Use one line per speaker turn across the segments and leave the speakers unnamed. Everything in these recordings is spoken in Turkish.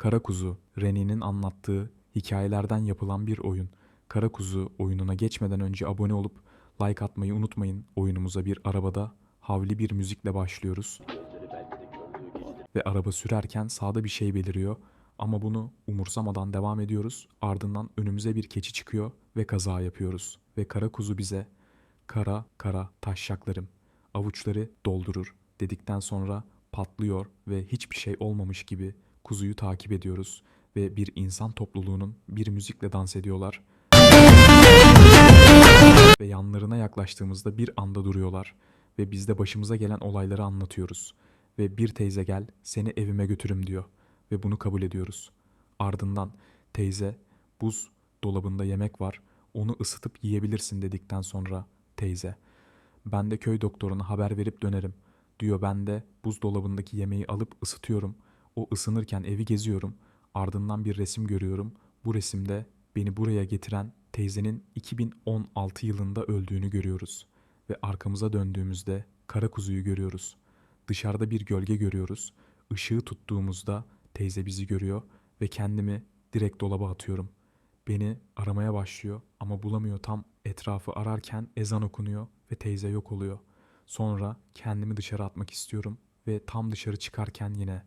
Kara Kuzu, Reni'nin anlattığı hikayelerden yapılan bir oyun. Kara Kuzu oyununa geçmeden önce abone olup like atmayı unutmayın. Oyunumuza bir arabada havli bir müzikle başlıyoruz. Ve araba sürerken sağda bir şey beliriyor ama bunu umursamadan devam ediyoruz. Ardından önümüze bir keçi çıkıyor ve kaza yapıyoruz. Ve kara kuzu bize kara kara taşşaklarım avuçları doldurur dedikten sonra patlıyor ve hiçbir şey olmamış gibi kuzuyu takip ediyoruz ve bir insan topluluğunun bir müzikle dans ediyorlar ve yanlarına yaklaştığımızda bir anda duruyorlar ve biz de başımıza gelen olayları anlatıyoruz ve bir teyze gel seni evime götürüm diyor ve bunu kabul ediyoruz. Ardından teyze buz dolabında yemek var onu ısıtıp yiyebilirsin dedikten sonra teyze ben de köy doktoruna haber verip dönerim diyor ben de buzdolabındaki yemeği alıp ısıtıyorum. O ısınırken evi geziyorum. Ardından bir resim görüyorum. Bu resimde beni buraya getiren teyzenin 2016 yılında öldüğünü görüyoruz. Ve arkamıza döndüğümüzde kara kuzuyu görüyoruz. Dışarıda bir gölge görüyoruz. Işığı tuttuğumuzda teyze bizi görüyor ve kendimi direkt dolaba atıyorum. Beni aramaya başlıyor ama bulamıyor tam etrafı ararken ezan okunuyor ve teyze yok oluyor. Sonra kendimi dışarı atmak istiyorum ve tam dışarı çıkarken yine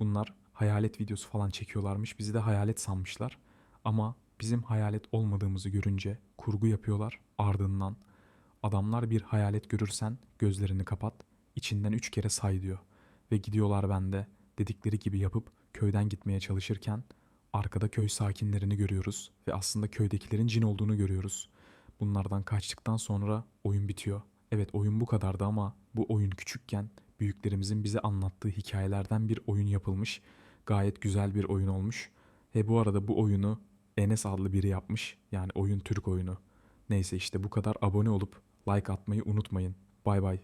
bunlar hayalet videosu falan çekiyorlarmış. Bizi de hayalet sanmışlar. Ama bizim hayalet olmadığımızı görünce kurgu yapıyorlar. Ardından adamlar bir hayalet görürsen gözlerini kapat, içinden üç kere say diyor. Ve gidiyorlar bende dedikleri gibi yapıp köyden gitmeye çalışırken arkada köy sakinlerini görüyoruz ve aslında köydekilerin cin olduğunu görüyoruz. Bunlardan kaçtıktan sonra oyun bitiyor. Evet oyun bu kadardı ama bu oyun küçükken büyüklerimizin bize anlattığı hikayelerden bir oyun yapılmış. Gayet güzel bir oyun olmuş. Ve bu arada bu oyunu Enes adlı biri yapmış. Yani oyun Türk oyunu. Neyse işte bu kadar abone olup like atmayı unutmayın. Bay bay.